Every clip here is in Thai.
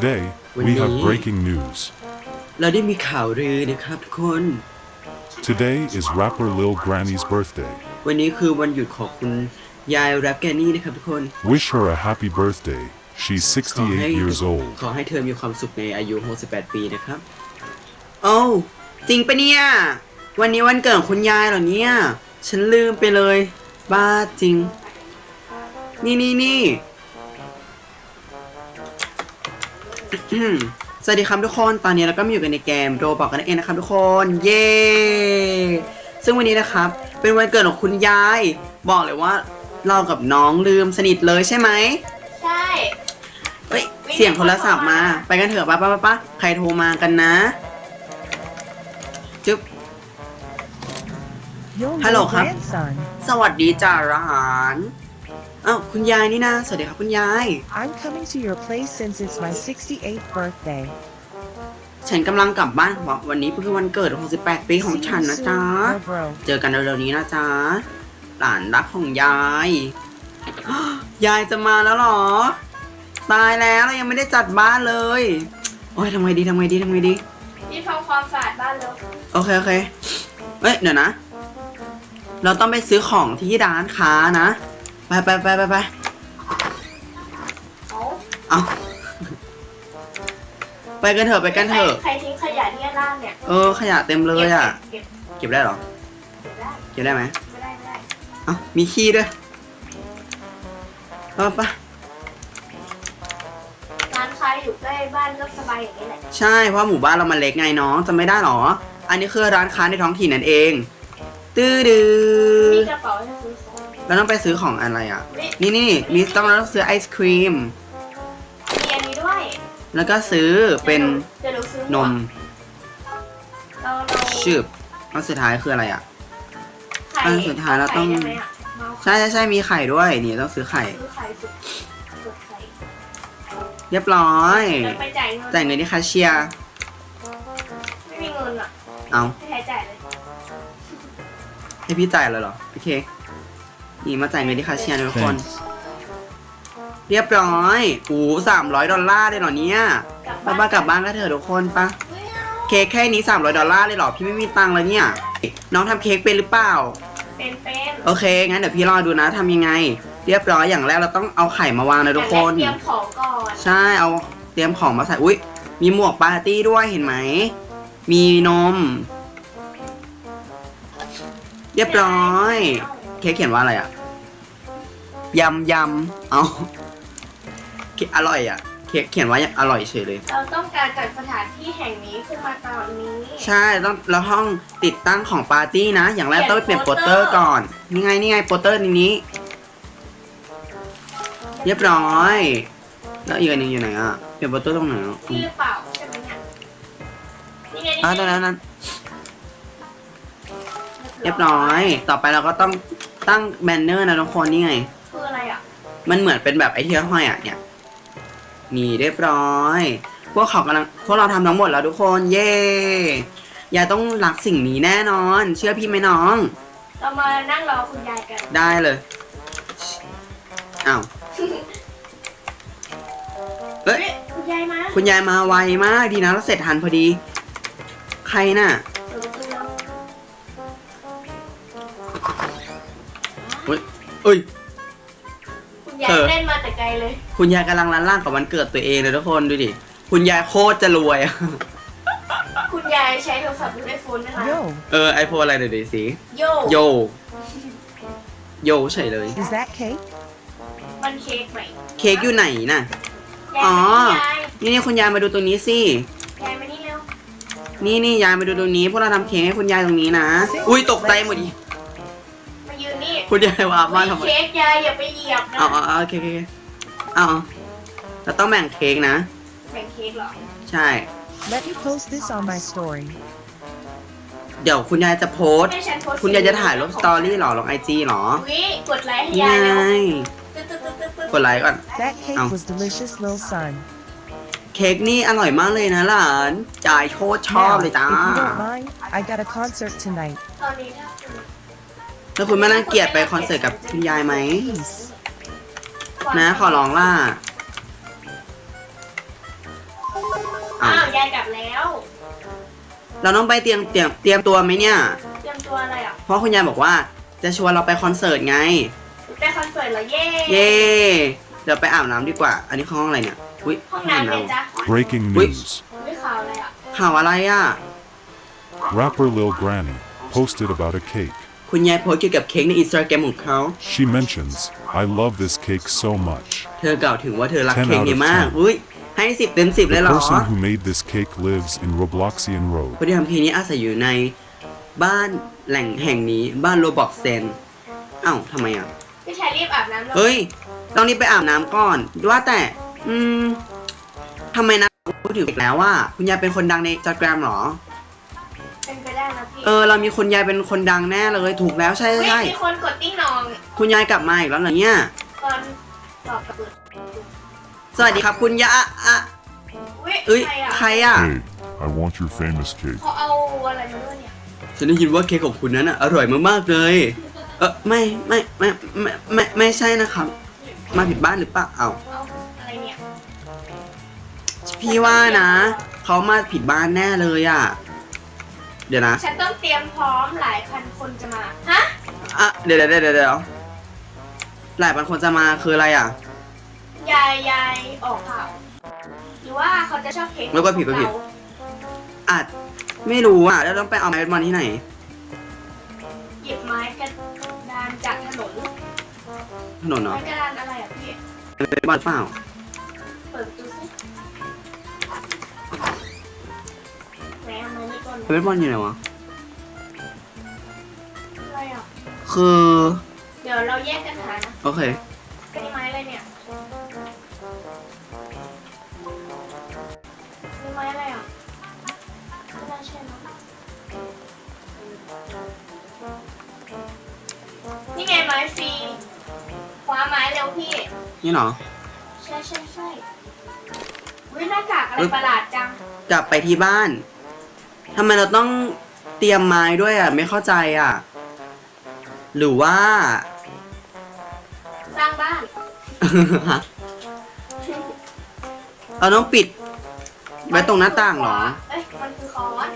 Today, we have breaking news. เราได้มีข่าวลือนะครับทุกคน Today is rapper Lil Granny's birthday. วันนี้คือวันหยุดของคุณยายแรปแกนนี่นะครับทุกคน Wish her a happy birthday. She's ขอให้68 years old. ขอให้เธอมีความสุขในอายุ 68 ปีนะครับ โอ้าจริงปะเนี่ย วันนี้วันเกิดของคุณยายเหรอเนี่ย ฉันลืมไปเลย บ้าจริง นี่นี่นี่ สวัสดีครับทุกคน ตอนนี้เราก็มาอยู่กันในเกมโรบอกกันนั่นเองนะครับทุกคน เย้ ซึ่งวันนี้นะครับ เป็นวันเกิดของคุณยาย บอกเลยว่าเรากับน้องลืมสนิทเลยใช่ไหม ใช่ เฮ้ย เสียงโทรศัพท์มา ไปกันเถอะป้าป้าป้าป้าใครโทรมากันนะ จึ๊บ Your Hello, little ครับ grandson. สวัสดีจ่าร้าน อ้าวคุณยายนี่นะ สวัสดีครับคุณยาย I'm coming to your place since it's my 68th birthday. ฉันกำลังกลับบ้านบอกวันนี้เพิ่งวันเกิด 68 ปีของ See ฉัน you นะ soon, จ๊ะ my bro. เจอกันเร็วๆนี้นะจ๊ะ หลานรักของยาย ยายจะมาแล้วเหรอ ตายแล้วเรายังไม่ได้จัดบ้านเลย โอ้ยทำไงดีทำไงดีทำไงดีรีบทำความสะอาดบ้านแล้วโอเค โอเค เอ้ย เดี๋ยวนะ เราต้องไปซื้อของที่ร้านค้านะ ไปไปไปไปไปเอาเอาไปกันเถอะไปกันเถอะ ใครทิ้งขยะที่ด้านล่างเนี่ยเออ ขยะเต็มเลยอะ เก็บเก็บได้เหรอเก็บได้เก็บได้ไหมไม่ได้ไม่ได้เอ้ามีขี้ด้วยไปไปร้านค้าอยู่ใกล้บ้านก็สบายอย่างนี้แหละใช่เพราะหมู่บ้านเรามันเล็กไงน้องจำไม่ได้เหรอ อันนี้คือร้านค้าในท้องถิ่นนั่นเอง ตื้อดื้มีอกระเป๋าให้ซื้อของ เราต้องไปซื้อของอะไรอะนี่นี่นี่มีต้องเราต้องซื้อไอศครีม มีอันนี้ด้วยแล้วก็ซื้อเป็นเดี๋ยวหนูซื้อนมเราเราชืบแล้วสุดท้ายคืออะไรอะ ไข่อันสุดท้ายเราต้อง ไข่ได้ไหมอะเมาใช่ใช่ใช่มีไข่ด้วย นี่ต้องซื้อไข่ ซื้อไข่สุดสุดไข่เรียบร้อยเดี๋ยวไปจ่ายเงินจ่ายเงินที่แคชเชียร์ไม่มีเงินอะเอาให้ใครจ่ายเลยให้พี่จ่ายเลยเหรอโอเค นี่มาจ่ายเงินที่แคชเชียร์นะทุกคน เรียบร้อยโอ้สามร้อยดอลลาร์เลยเหรอเนี่ยกลับป้าป้ากลับบ้านก็เถอะทุกคนปะไม่เอาเค้กแค่นี้300ดอลลาร์เลยเหรอพี่ไม่มีตังค์เลยเนี่ย น้องทำเค้กเป็นหรือเปล่า เป็นเป็นโอเค งั้นเดี๋ยวพี่รอดูนะทำยังไง เรียบร้อยอย่างแรกเราต้องเอาไข่มาวางนะทุกคน เตรียมของก่อน ใช่ เอาเตรียมของมาใส่ อุ้ยมีหมวกปาร์ตี้ด้วยเห็นไหม มีนม เรียบร้อยเค้กเขียนว่าอะไรอะยำยำเอาเค้กอร่อยอะเค้กเขียนว่าอร่อยเฉยเลย เราต้องการจัดสถานที่แห่งนี้ขึ้นมาตอนนี้ใช่ต้องแล้วห้องติดตั้งของปาร์ตี้นะ อย่างแรกต้องไปเปลี่ยนโปสเตอร์ก่อนนี่ไงนี่ไงโปสเตอร์ในนี้ เรียบร้อย แล้วอีกอันหนึงอยู่ไหนอะเปลี่ยนโปสเตอร์ตรงไหนอะที่หรือเปล่าใช่ไหมเนี่ยนี่ไงอะตรงนั้นนั้นเรียบร้อย ต่อไปเราก็ต้อง ตั้งแบนเนอร์นะทุกคนนี่ไง คืออะไรอะมันเหมือนเป็นแบบไอเทียห้อยอะเนี่ย นี่เรียบร้อย พวกเขากำลังพวกเราทำทั้งหมดแล้วทุกคน เย้ยายต้องรักสิ่งนี้แน่นอน เชื่อพี่ไหมน้อง เรามานั่งรอคุณยายกัน ได้เลยอ้าวเอ้ยเฮ้ย คุณยายมา คุณยายมาไวมากดีนะเราเสร็จทันพอดี ใครน่ะ เอ้ย คุณยายเออ เล่นมาแต่ไกลเลย คุณยายกำลังรันร่างกับวันเกิดตัวเองเลยทุกคนดูดิ คุณยายโคตรจะรวยอะคุณยายใช้โทรศัพท์หรือไอโฟนนะคะ Yo, เออไอโฟนอะไรเดี๋ยวดิสิโยโยโยเฉยเลย is that cake? มันเค้กไหมเค้กอยู่ไหนน่ะ ยายอ๋อมานี่ยายนี่นี่คุณยายมาดูตรงนี้สิ ยายมานี่เร็วนี่นี่ยายมาดูตรงนี้ พวกเราทำเค้กให้คุณยายตรงนี้นะ อุ้ยตกใจหมดดิมายืนนี่ คุณยายว่ามาทำไมเค้กยายอย่าไปเหยียบนะเอาเอาเอาโอเคโอเคโอเคเอาเอาเราต้องแบ่งเค้กนะ แบ่งเค้กเหรอ ใช่ Let me post this on my story. เดี๋ยวคุณยายจะโพสต์ให้ฉันโพสต์คุณยายจะถ่ายลงสตอรี่หรอลงไอจีหรออุ๊ยกดไลค์ให้นี่ยายไงเร็วตึ๊ดตึ๊ดตึ๊ดตึ๊ดตึ๊ดกดไลค์ก่อน That cake Ow. was delicious, little son. เค้กนี่อร่อยมากเลยนะหลานจ่ายโคตรชอบ Now, เลย if จ้า you don't mind, I got a concert tonight. ตอนนี้ถ้าคุณ แล้วคุณไม่รังเกียจไปคอนเสิร์ตกับคุณยายไหม Peace. นะขอร้องล่ะอ้าอ้าววยายกลับแล้วเราต้องไปเตรียมเตรียมเตรียมตัวไหมเนี่ย เตรียมตัวอะไรอะเพราะคุณยายบอกว่าจะชวนเราไปคอนเสิร์ตไง ไปคอนเสิร์ตเหรอเย่เย่เดี๋ยวไปอาบน้ำดีกว่า อันนี้ห้องอะไรเนี่ยอุ้ยห้องน้ำเป็นจ๊ะ Breaking Wait. news. ไม่ข่าวอะไรอะข่าวอะไรอะ Rapper Lil Granny posted about a cake. คุณยายโพสต์เกี่ยวกับเค้กในอินสตาแกรมของเขา She mentions, I love this cake so much. เธอกล่าวถึงว่าเธอรัก10เค้กนี้มาก out of 10อุ้ยให้สิบเต็มสิบเลย The เหรอ person who made this cake lives in Robloxian Road. คนที่ทำเพลงนี้อาศัยอยู่ในบ้านแหล่งแห่งนี้บ้านโรบอกเซนอ้าวทำไมอะ พี่ชายรีบอาบน้ำแล้วเฮ้ยต้องรีบไปอาบน้ำก่อน ว่าแต่ อืมทำไมนะพูดถึงอีกแล้วว่า คุณยายเป็นคนดังในอินสตาแกรมหรอ เป็นไปได้นะพี่เออเรามีคนยายเป็นคนดังแน่เลยถูกแล้วใช่เฮ้ยใช่มีคนกดติ้งนองคุณยายกลับมาอีกแล้วเหรอเนี่ยตอนตอบกระเบิดสวัสดีครับคุณยาอะอะอุ้ยเอ้ยใครอะใครอะ Hey, I want your famous cake. เขาเอาอะไรมาด้วยเนี่ยฉันได้ยินว่าเค้กของคุณนั้นอะอร่อยมากๆเลย เออไม่ไม่ไม่ไม่ไม่ไม่ใช่นะครับ มาผิดบ้านหรือเปล่าเอาเอาอะไรเนี่ยพี่ว่านะเขามาผิดบ้านแน่เลยอะ เดี๋ยวนะฉันต้องเตรียมพร้อมหลายพันคนจะมา ฮะ อะเดี๋ยวเดี๋ยวเดี๋ยวเดี๋ยวหลายพันคนจะมาคืออะไรอะ ยายยายออกข่าวหรือว่าเขาจะชอบเค้กไม่ว่าผิดก็ผิดของเราอาจไม่รู้อะ แล้วต้องไปเอาไม้เบสบอลที่ไหน หยิบไม้กระดานจากถนนถนนเหรอไม้กระดานอะไรอะพี่ไม้เบสบอลเปล่า เอาไม้นี่ก่อนไม้เบสบอลอยู่ไหนวะ อะไรอะ คือ เดี๋ยวเราแยกกันหานะโอเคเป็นไม้อะไรเนี่ยมีไม้อะไรอะไม่น่าใช่นะนี่ไงไม้ฟรีคว้าไม้เร็วพี่ นี่เหรอ ใช่ใช่ใช่วิหน้ากากอะไรเอ้ยประหลาดจัง กลับไปที่บ้าน ทำไมเราต้องเตรียมไม้ด้วยอะ ไม่เข้าใจอะ หรือว่า สร้างบ้านฮะเราต้องปิด ไว้ตรงหน้าต่างเหรอ เอ้ยมันคือคอน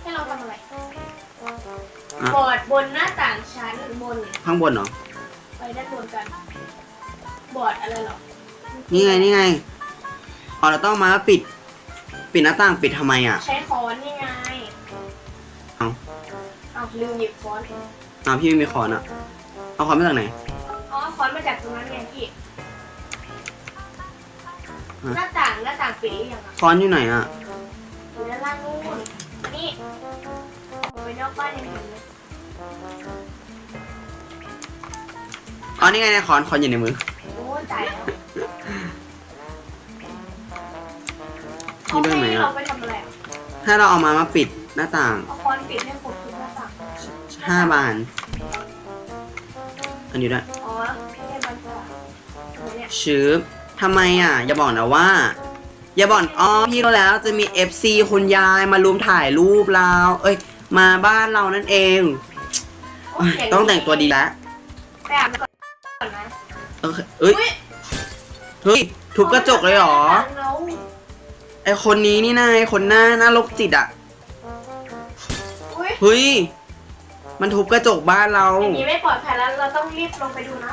ให้เราทำอะไรอะ บอร์ดบนหน้าต่างชั้นบนข้างบนเหรอ ไปด้านบนกัน บอร์ดอะไรเหรอ นี่ไงนี่ไงอ๋อเราต้องมาปิด ปิดหน้าต่างปิดทำไมอะ ใช้ค้อนนี่ไงเอา เอาลืมหยิบค้อน อ้าวพี่ไม่มีคอนอะ เอาคอนมาจากไหน อ๋อค้อนมาจากตรงนั้นไงพี่ฮะหน้าต่างหน้าต่างปิดหรือยังอะคอนอยู่ไหนอะ อยู่ด้านล่างนู่นอันนี้ไปนอกบ้านยังเห็นเลยอ๋อนี่ไงในคอนคอนอยู่ในมือ โอ้ยตายแล้ว นี่ด้วยไหมให้อะเราไปทำอะไรอะถ้าเราเอามามาปิดหน้าต่างเอาค้อนปิดให้ครบทุกหน้าต่างห้าบาน อันนี้ด้วยอ๋อไม่ใช่บันทึกเนี่ยชืบทำไมอะ อย่าบอกนะว่า อย่าบอกอ๋อพี่รู้แล้วจะมี FC คุณยายมารุมถ่ายรูปเรา เอ้ย มาบ้านเรานั่นเองเอ้ยต้องแต่งตัวดีแล้วไปอาบน้ำก่อนนะโอเคเอ้ยอุ๊ยเฮ้ย ทุบกระจกเลยเหรอเรา ไอคนนี้นี่นะไอคนหน้าหน้าโรคจิตอะ อุ้ยเฮ้ย มันทุบกระจกบ้านเรา อย่างนี้ไม่ปลอดภัยแล้ว เราต้องรีบลงไปดูนะ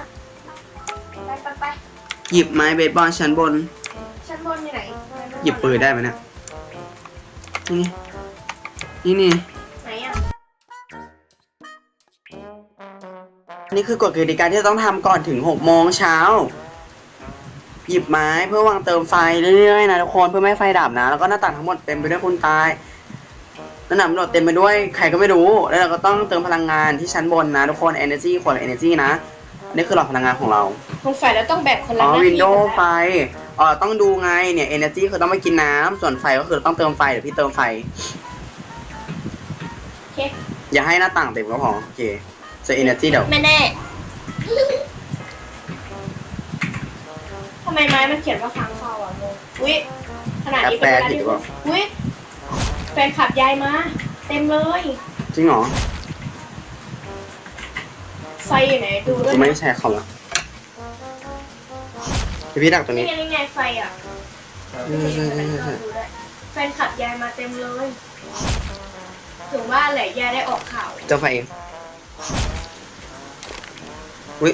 ไปไปไปหยิบไม้เบสบอลชั้นบน ชั้นบนอยู่ไหนหยิบปืนได้ไหมเนี่ยนี่ไงนี่นี่ไหนอะอันนี้คือกฎกติกาที่ต้องทำก่อนถึง6โมงเช้า หยิบไม้เพื่อวางเติมไฟเรื่อยๆนะทุกคนเพื่อไม่ให้ไฟดับนะ แล้วก็หน้าต่างทั้งหมดเต็มไปด้วยคนตายหน้าต่างทั้งหมดเต็มไปด้วยใครก็ไม่รู้ แล้วเราก็ต้องเติมพลังงานที่ชั้นบนนะทุกคน energy ขวด energy นะอันนี่คือหลอดพลังงานของเราสงสัยเราต้องแบ่งคนละอ๋อ หน้าที่วินโดว์กันไฟนะอ๋อต้องดูไงเนี่ย energy คือต้องไปกินน้ำส่วนไฟก็คือต้องเติมไฟเดี๋ยวพี่เติมไฟ โอเคอย่าให้หน้าต่างเต็มก็พอโอเคส่วน energy เดี๋ยวแม่แน่ ไมไม้มันเขียนว่าค้างคาวอะโมอุ้ยขนาดนี้เป็นเวลาที่อุ้ยแฟนขับยายมา เต็มเลย จริงเหรอไฟอยู่ไหนดูด้วยกูไม่แชร์คอมละเดี๋ยวพี่ดักตัวนี่นี้ไงนี่ไงไฟอะแฟนคลับยายมาเต็มเลย ถึงว่าแหละยายได้ออกข่าวเติมไฟเองอุ้ย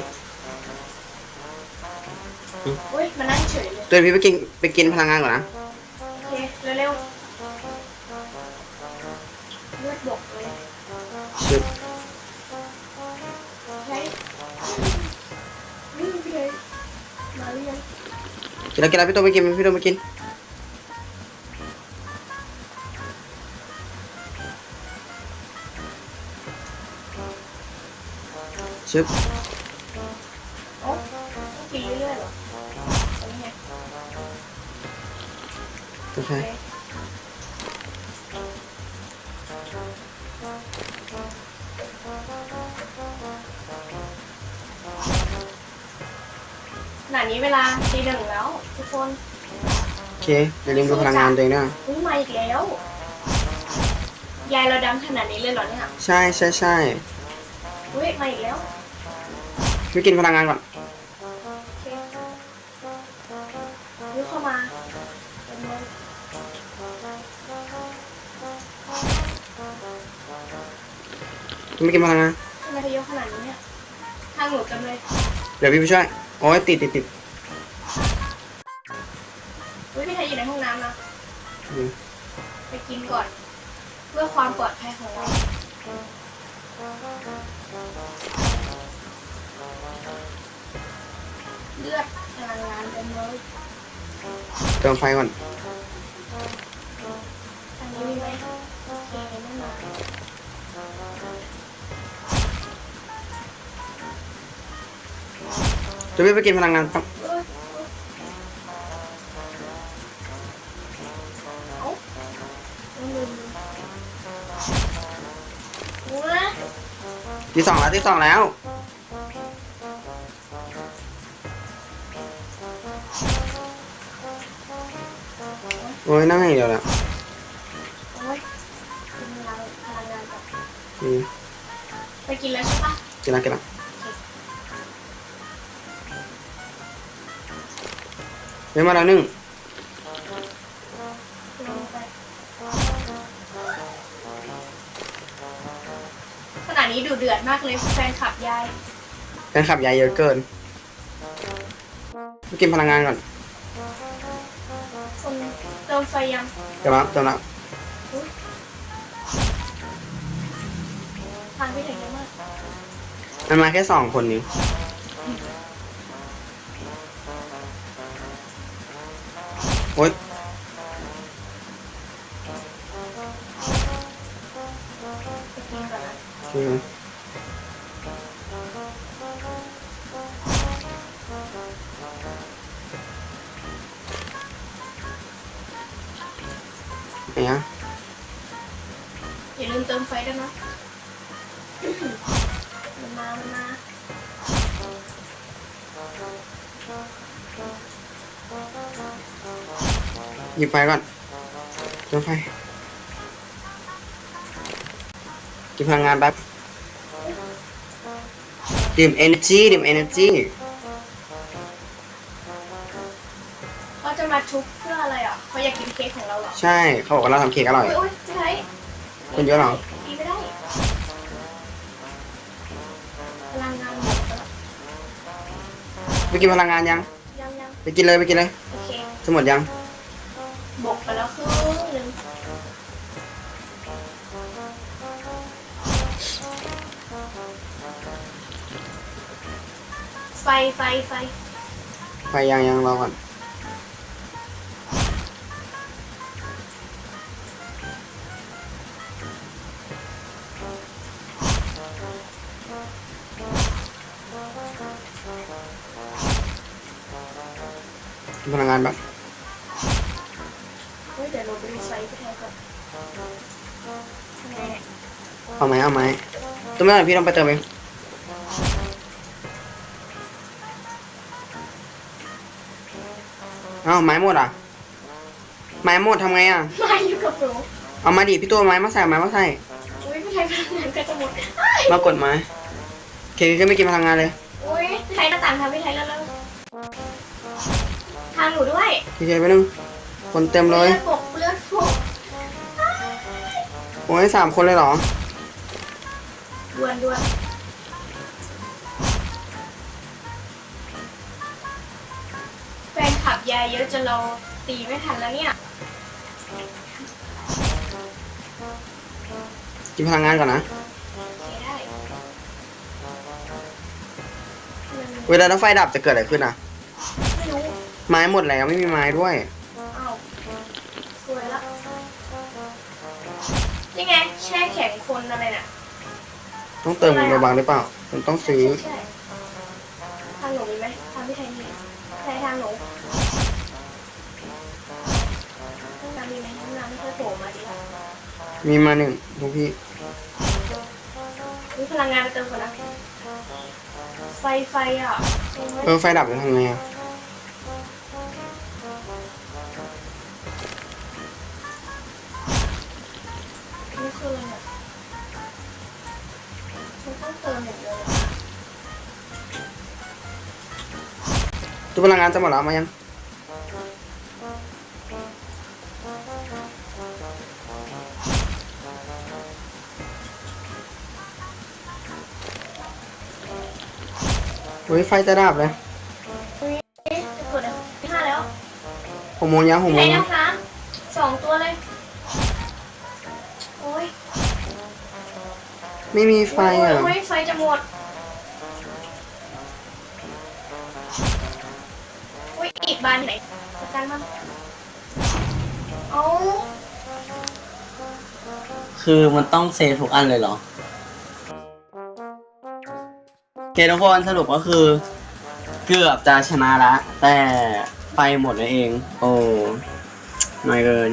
เฮ้ยมานั่งเฉยเลยตัวพี่ไปกินไปกินพลังงานก่อนนะ โอเคเร็วๆเลือดบกเลยชึบ ใช่นี่พี่เลยมาหรือยังกินแล้วกินแล้วพี่ตัวไปกินพี่ตัวไปกิน ชึบ โอ้ต้องกินเรื่อยๆเหรอ เติมไฟโอเคขนาดนี้เวลาตีหนึ่งแล้ว ทุกคนโอเคอย่าลืมดูพลังงานตัวเองด้วยนะอุ้ยมาอีกแล้ว ยายเราดังขนาดนี้เลยเหรอเนี่ยใช่ใช่ใช่อุ้ยมาอีกแล้วพี่กินพลังงานก่อน โอเคอุ้ยเข้ามาเป็นมือพี่ ไม่กินพลังงานทำไมเขาเยอะขนาดนี้เนี่ยทางหนูเต็มเลยเดี๋ยวพี่ไปช่วยโอ้ยติดติดติดอุ้ยพี่ไทยอยู่ในห้องน้ำนะ อืมไปกินก่อน เพื่อความปลอดภัยของเราเลือดพลังงานเต็มเลย เติมไฟก่อนอัน เดี๋ยวพี่ไปกินพลังงานครับเอ้ยเอ้าลืมลืมอุ้ยที่สองแล้วที่สองแล้วโอ้ยนั่งอย่างเดียวแหละโอ้ยเป็นพลังพลังงานแบบอืมไปกินแล้วใช่ปะกินละกินละ เฮ้ยมาแล้วหนึ่งลงไปขณะนี้ดูเดือดมากเลยแฟนคลับยายแฟนขับยายเยอะเกินไปกินพลังงานก่อนคนเติมไฟยังเดี๋ยวมาเติมละอุ๊ยทางพี่ถึงเยอะมากมันมาแค่สองคนนี้ โอ๊ยไปกินก่อนนะอืมไหนอะอย่าลืมเติมไฟด้วยนะมันมามันมาหยิบไฟก่อนเติมไฟกินพลังงานแป๊บดื่ม energy ดื่ม energy เขาจะมาชุบเพื่ออะไรอะเขาอยากกินเค้กของเราเหรอใช่ เขาบอกว่าเราทำเค้กอร่อยโอ้ยโอ้ยพี่ไทยคนเยอะเหรอกินไม่ได้พลังงานหมดแล้วไปกินพลังงานยังยังยัง ไปกินเลยไปกินเลยโอเคจะหมดยัง บกไปแล้วครึ่งหนึ่งไฟไฟไฟ ไฟยังยังรอก่อน พลังงานแบบเฮ้ยเดี๋ยวเราไปดูไฟพี่ไทยก่อนแน่เอาไหมเอาไหมตัวไม่ได้พี่ต้องไปเติมเองเอาไม้หมดอะ ไม้หมดทำไงอะ มาอยู่กับหนูเอามาดิพี่ตัวไม้มาใส่ไม้มาใส่อุ้ยพี่ไทยพลังงานก็จะหมด มากดไม้โอเคก็ไม่กินพลังงานเลยาต่างทำพี่ไทยแล้วๆทางหนูด้วยพี่เจไปนึงคนเต็มเลย เลือดหกเลือดหกโอ้ยสามคนเลยเหรอ ดวนดวนแฟนขับยายเยอะจนเราตีไม่ทันแล้วเนี่ย กินพลังงานก่อนนะ โอเคได้มันเวลาถ้าไฟดับจะเกิดอะไรขึ้นอะไม่รู้ ไม้หมดแล้วไม่มีไม้ด้วย อ้าวสวยละนี่ไงแช่แข็งคนอะไรน่ะต้องเติมเงินบางหรือเปล่า มันต้องซื้อ ใช่ทางหนูมีไหมทางพี่ไทยมีใช่ทางหนูห้องน้ำมีไหมห้องน้ำไม่ค่อยโผล่มาดีละมีมาหนึ่งทุกพี่ มีพลังงานไปเติมก่อนนะไฟไฟอะ เออไฟดับจะทำไงอะ ตัวพลังงานจะหมดแล้วมายังเฮ้ยไฟจะดับเลยเฮ้ยจะเกิดอะไรที่ห้าแล้วหกโมงยังหกพี่โมไทงยยังน้ำน้ำสองตัวเลย โอ้ยไม่มีไฟอะโอ้ยไฟจะหมด บานไหนจัดการมันเอาคือมันต้องเซฟทุกอันเลยเหรอโอเคทุกคนสรุปก็คือ เกือบจะชนะละ แต่ไฟหมดนั่นเอง โอ้น้อยเกิน